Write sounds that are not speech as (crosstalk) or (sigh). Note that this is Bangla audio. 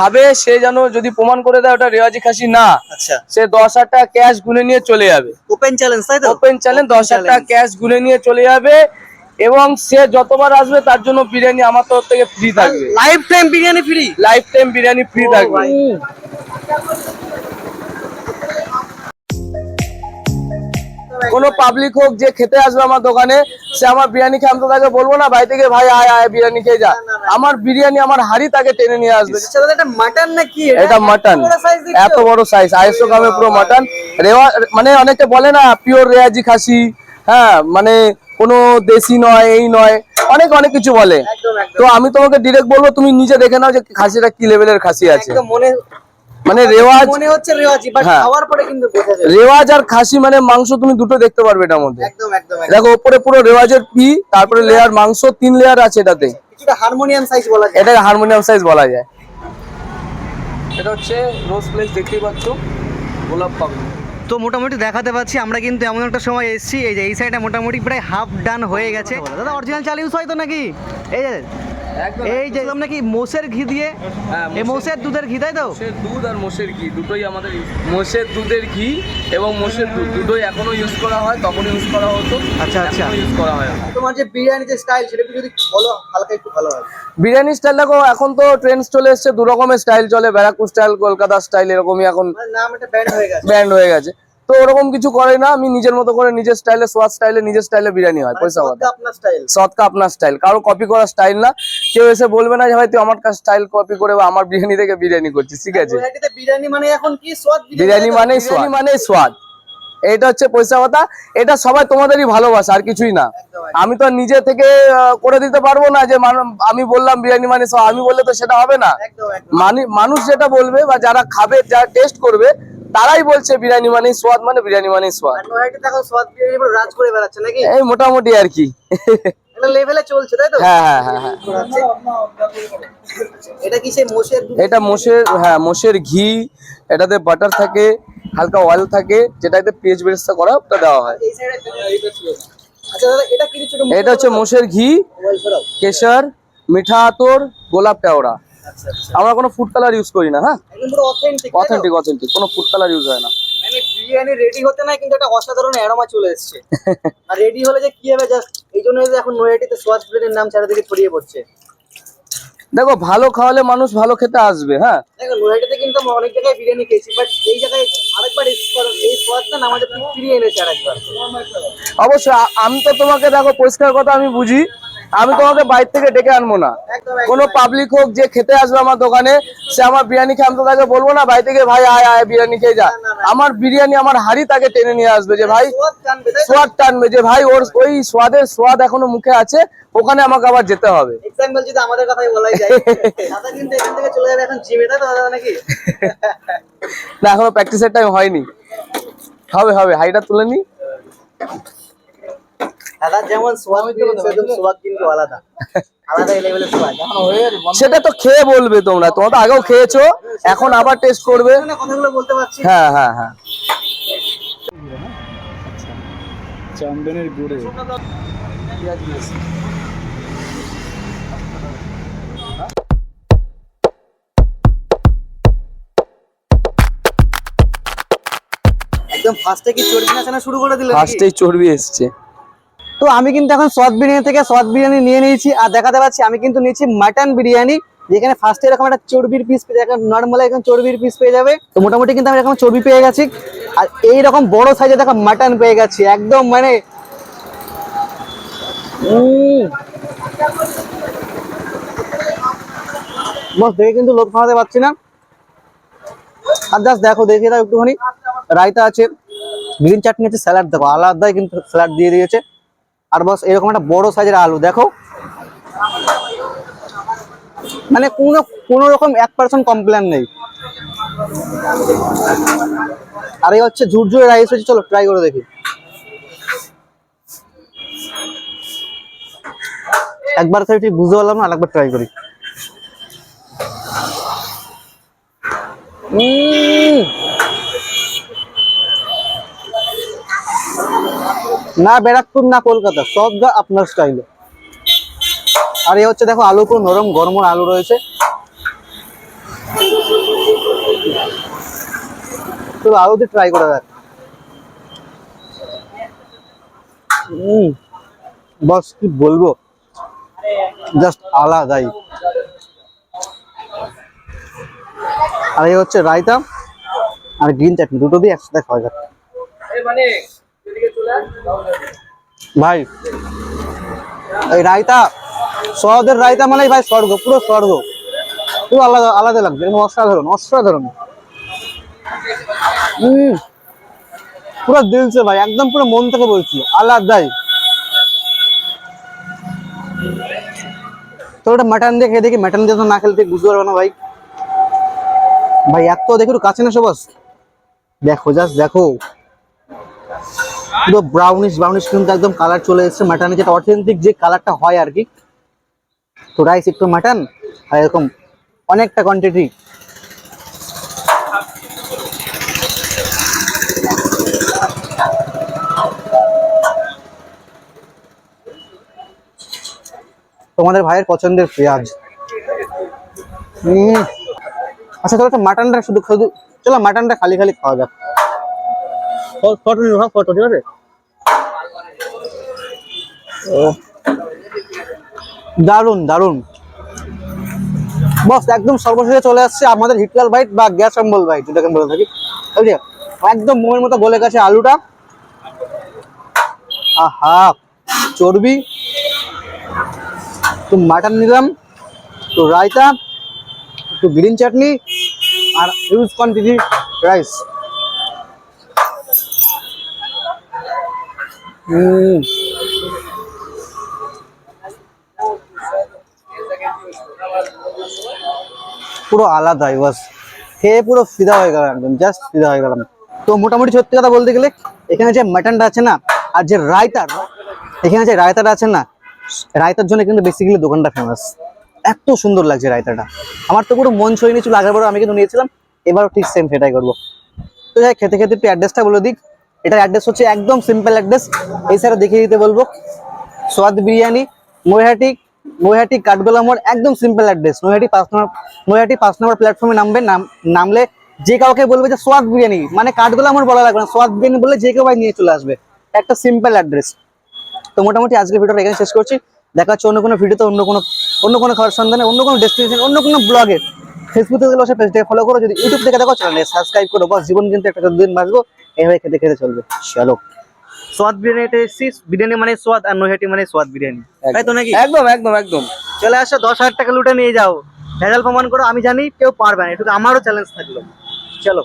খাবে সে যেন যদি প্রমাণ করে দেয় ওটা রেওয়াজি খাসি না আচ্ছা। সে দশ হাজার টাকা ক্যাশ গুনে নিয়ে চলে যাবে। ওপেন চ্যালেঞ্জ তাই তো? ওপেন চ্যালেঞ্জ দশ হাজার টাকা ক্যাশ গুনে নিয়ে চলে যাবে এবং সে যতবার আসবে তার জন্য বিরিয়ানি আমার তরফ থেকে ফ্রি থাকবে। Life time biryani free life time biryani free থাকবে। কোনো পাবলিক হোক যে খেতে আসবে আমার দোকানে সে আমার বিরিয়ানি খেয়ে আমি তো তাকে বলব না ভাই থেকে ভাই আয় আয় বিরিয়ানি খেয়ে যা। আমার বিরিয়ানি আমার হাড়ি তাকে টেনে নিয়ে আসবে। মাটন না কি এটা মাটন বড়? এত বড় সাইজ আড়াইশো গ্রামের পুরো মাটন রেওয়া মানে অনেকে বলে না পিওর রেয়াজি খাসি। হ্যাঁ মানে কোনো দেশি নয় এই নয়। অনেক অনেক কিছু বলে। তো আমি তোমাকে ডিরেক্ট বলব তুমি নিজে দেখে নাও যে খাসিটা কি লেভেলের খাসি আছে। মনে মানে রেওয়াজ মনে হচ্ছে রেওয়াজি বাট হ্যাঁ। খাওয়ার পরে কিন্তু বোঝা যায়। রেওয়াজ আর খাসি মানে মাংস তুমি দুটো দেখতে পারবে এটার মধ্যে। একদম একদম। দেখো উপরে পুরো রেওয়াজের পি তারপরে লেয়ার মাংস তিন লেয়ার আছে এটাতে। কিছুটা হারমোনিয়াম সাইজ বলা যায়। এটাকে হারমোনিয়াম সাইজ বলা যায়। এটা হচ্ছে রোজ প্লেস দেখতেই পাচ্ছ গোলাপ পাবো তো মোটামুটি দেখাতে পাচ্ছি আমরা কিন্তু এমন একটা সময় এসেছি এই যে এই সাইডে মোটামুটি প্রায় হাফ ডান হয়ে গেছে। দাদা অরিজিনাল চাল ইউজ হয় তো নাকি? এই যে এই যে নাকি? মোষের ঘি দিয়ে হ্যাঁ, এই মোষের- দুধের ঘি তাই তো? মোষের দুধ আর মোষের ঘি দুটোই আমাদের মোষের দুধের ঘি এবং মোষের দুধ দুটোই এখনও ইউজ করা হয় তখন ইউজ করা হতো আচ্ছা, আচ্ছা। ইউজ করা হয় তোমার যে বিরিয়ানি যে স্টাইল সেটা একটু যদি বলো হালকা একটু ভালো হয়। বিরিয়ানি স্টাইল দেখো এখন তো ট্রেন্ডস চলে এসছে দু রকমের স্টাইল চলে ব্যারাকপুর স্টাইল কলকাতা স্টাইল এরকমই এখন মানে নাম একটা ব্যান্ড হয়ে গেছে। ব্যান্ড হয়ে গেছে। তো ওরকম কিছু করে না আমি নিজের মতো করে নিজের স্টাইলে সোয়াদ স্টাইলে নিজের স্টাইলে বিরিয়ানি হয় পয়সা মানে স্টাইল সৎকা আপনার স্টাইল কারও কপি করার স্টাইল না। কেউ এসে বলবে না যে ভাই তুই আমার কাছে স্টাইল কপি করে বা আমার বিরিয়ানি থেকে বিরিয়ানি করছিস ঠিক আছে? বিরিয়ানি মানে এখন কি? স্বাদ বিরিয়ানি মানে বিরিয়ানি মানে স্বাদ এটা হচ্ছে পয়সা কথা এটা সবাই তোমাদেরই ভালোবাসা আর কিছুই না। আমি তো নিজে থেকে করে দিতে পারব না যে আমি বললাম বিরিয়ানি মানে আমি বললে তো সেটা হবে না। মানে মানুষ যেটা বলবে বা যারা খাবে যারা টেস্ট করবে তারাই বলছে বিরিয়ানি মানে স্বাদ মানে বিরিয়ানি মানে স্বাদ। রাজ করে বেড়াচ্ছে নাকি? এই মোটামুটি আর কি। লেভেলে চলছে তাই তো? হ্যাঁ হ্যাঁ হ্যাঁ হ্যাঁ। এটা কি সেই মোষের এটা মোষের হ্যাঁ মোষের ঘি এটাতে বাটার থাকে হালকা অয়েল থাকে যেটাতে বেরেস্তা করা ওটা দেওয়া হয়। আচ্ছা এটা হচ্ছে? মোষের ঘি কেশর মিঠা আতর গোলাপ আচ্ছা আমরা কোনো ফুড কালার ইউজ করি না হ্যাঁ? অথেন্টিক অথেন্টিক কোনো ফুড কালার ইউজ হয় না। মানে বিরিয়ানি রেডি হতে না কিন্তু একটা অসাধারণ অ্যারোমা চলে এসেছে। আর রেডি হলে যে কি হবে জাস্ট এই জন্য এখন নোয়েটিতে সোয়াজ বিরিয়ানির নাম চারিদিকে ছড়িয়ে পড়ছে। দেখো ভালো খাওয়ালে মানুষ ভালো খেতে আসবে হ্যাঁ? দেখো নোয়েটিতে কিন্তু আমরা অনেক জায়গায় বিরিয়ানি খেয়েছি বাট এই জায়গায় আরেকবার এই সোয়াদটা না আমাদের ফিরিয়ে এনেছে আরেকবার। অবশ্যই আমি তো তোমাকে দেখো পরিষ্কার কথা আমি বুঝি। আমি তোমাকে বাইরে থেকে ডেকে আনব না। কোনো পাবলিক হোক যে খেতে আসবে আমার দোকানে সে আমার বিরিয়ানি খেয়ে আমি তো তাকে বলব না ভাই থেকে ভাই আয় আয় বিরিয়ানি খেয়ে যা। আমার বিরিয়ানি আমার হাড়ি তাকে টেনে নিয়ে আসবে যে ভাই সোয়াদ টানবে যে ভাই ওর ওই স্বাদের স্বাদ এখনও মুখে আছে ওখানে আমাকে আবার যেতে হবে। এক্সাম্পল যদি আমাদের কথাই বলাই যায়। (laughs) দাদা কিন্তু এখান থেকে চলে যাবে এখন জিমে তাই দাদা নাকি? না এখনও প্র্যাকটিসের টাইম হয়নি। হবে হবে হাইটা তুলে নি। দাদা যেমন সোয়াদ সেরকম সোয়াদ কিন্তু আলাদা। সোয়াদ। সেটা তো খেয়ে বলবে তোমরা। তোমরা তো আগেও খেয়েছো এখন আবার টেস্ট করবে। না কথাগুলো বলতে পারছি হ্যাঁ হ্যাঁ হ্যাঁ। চন্দনের গুড়ে। একদম ফার্স্টে কি চর্বি নাচানো শুরু করে নাকি? ফার্স্টেই চর্বি এসছে। তো আমি কিন্তু এখন সৎ বিরিয়ানি থেকে সৎ বিরিয়ানি নিয়ে নিয়েছি। আর দেখাতে পাচ্ছি, আমি কিন্তু নিয়েছি মাটন বিরিয়ানি, যেখানে ফার্স্টে এরকম একটা চর্বির পিস পেয়ে যাবে নর্মাল এখন চর্বির পিস পেয়ে যাবে। তো মোটামুটি কিন্তু আমি এরকম চর্বি পেয়ে গেছি। আর এই রকম বড় সাইজে দেখো মাটন পেয়ে গেছি, একদম মানে। বস দেখে কিন্তু লোক খাওয়াতে পারছি না। আর দেখো দেখে দাও একটুখানি। রায়তা আছে গ্রিন চাটনি আছে স্যালাড দেখো, আলাদাই কিন্তু স্যালাড দিয়ে দিয়েছে। আর বস, এরকম একটা বড় সাইজের আলু, দেখো। মানে কোনো কোনো রকম এক পার্সেন্ট কমপ্লেন নেই। আর এই হচ্ছে ঝুরঝুরে রাইস হচ্ছে চলো ট্রাই করে দেখি। একবার খাই ঠিক বুঝতে পারলাম না, আরেকবার ট্রাই করি। উম না, ব্যারাকপুর না কলকাতা, সব গা আপনার স্টাইলে আর এ হচ্ছে দেখো আলু পুরো নরম গরম আলু রয়েছে। তো আলুতে ট্রাই করে হুম বস, কি বলব? জাস্ট আলাদাই। আর এই হচ্ছে রায়তা আর গ্রিন চাটনি, দুটো দিয়ে একসাথে খাওয়া যাবে ভাই, এই রায়তা সহদের রায়তা মানে ভাই স্বর্গ, পুরো স্বর্গ। পুরো আলাদা আলাদা লাগবে অসাধারণ অসাধারণ। হম পুরো দিলছে ভাই, একদম পুরো মন থেকে বলছি, আলাদাই। তো ওটা মাটন দিয়ে খেয়ে দেখি মাটন দিয়ে তো না খেলে তুই বুঝতে পারবে না ভাই। ভাই, এত দেখো কাছে না সবাস। দেখো জাস্ট দেখো। পুরো ব্রাউনিশ ব্রাউনিশ কিন্তু একদম কালার চলে এসেছে। মাটনের যেটা অথেন্টিক যে কালারটা হয় আর কি তো রাইস একটু মাটন আর এরকম অনেকটা কোয়ান্টিটি তোমাদের ভাইয়ের পছন্দের পেঁয়াজ। আচ্ছা চলো তো মাটনটা শুধু শুধু চলো মাটনটা খালি খালি খাওয়া যাক। ফটো নিও হ্যাঁ ফটো, ঠিক আছে? ও। দারুণ দারুণ বস, একদম সর্বশেষে চলে আসছে আমাদের হিটলাল বাইট বা গ্যাস অম্বল বাইট যেটাকে বলে থাকি। যে, একদম মোমের মতো গলে গেছে আলুটা। আহা, চর্বি। তো মাটন নিলাম তো রায়তা, একটু গ্রিন চাটনি, আর হিউজ কোয়ান্টিটি রাইস পুরো আলাদাই, বাস। খেয়ে পুরো ফিদা হয়ে গেল একদম জাস্ট ফিদা হয়ে গেলাম। তো মোটামুটি সত্যি কথা বলতে গেলে, এখানে যে মাটনটা আছে না, আর যে রায়তা এখানে যে রায়তাটা আছে না, রায়তার জন্য কিন্তু বেসিক্যালি দোকানটা ফেমাস এত সুন্দর লাগছে রায়তাটা। আমার তো পুরো মন ছড়িয়ে আগের বারও আমি কিন্তু নিয়েছিলাম, এবারও ঠিক সেম সেটাই করব। তো যাই, খেতে খেতে একটু অ্যাড্রেসটা বলে দিক। এটার অ্যাড্রেস হচ্ছে একদম সিম্পল অ্যাড্রেস সাইডে দেখিয়ে দিতে বলব, সোয়াদ বিরিয়ানি মহিহাটি মহিহাটি কাঠগোলা মোড়, একদম সিম্পল অ্যাড্রেস নৈহাটি পাঁচ নম্বর, নৈহাটি পাঁচ নম্বর প্ল্যাটফর্মে নামবে, নাম, নামলে যে কাউকে বলবে যে সোয়াদ বিরিয়ানি মানে কাঠগোলা মোড় বলা লাগবে না, সোয়াদ বিরিয়ানি বলে যে কেউ নিয়ে চলে আসবে। একটা সিম্পল অ্যাড্রেস তো মোটামুটি আজকের ভিডিওটা এখানে শেষ করছি। দেখা হচ্ছে অন্য কোনো ভিডিওতে অন্য কোনো অন্য কোনো খাবার সন্ধানে, অন্য কোনো ডেস্টিনেশন অন্য কোনো ব্লগে ফেসবুক থেকে বসে পেজটাকে ফলো করো। যদি ইউটিউব থেকে দেখো চ্যানেলে সাবস্ক্রাইব করো বস জীবন কিন্তু একটা দিন বাঁচবো। এইভাবে খেতে খেতে চলবে। চলো। সোয়াদ বিরিয়ানিতে এসেছি। বিরিয়ানি মানে সোয়াদ আর নৈহাটি মানে সোয়াদ বিরিয়ানি। তাই তো নাকি? একদম একদম একদম। চলে আসো দশ হাজার টাকা লুটে নিয়ে যাও। ভেজাল প্রমাণ করো আমি জানি কেউ পারবে না এটা আমারও চ্যালেঞ্জ থাকল। চলো।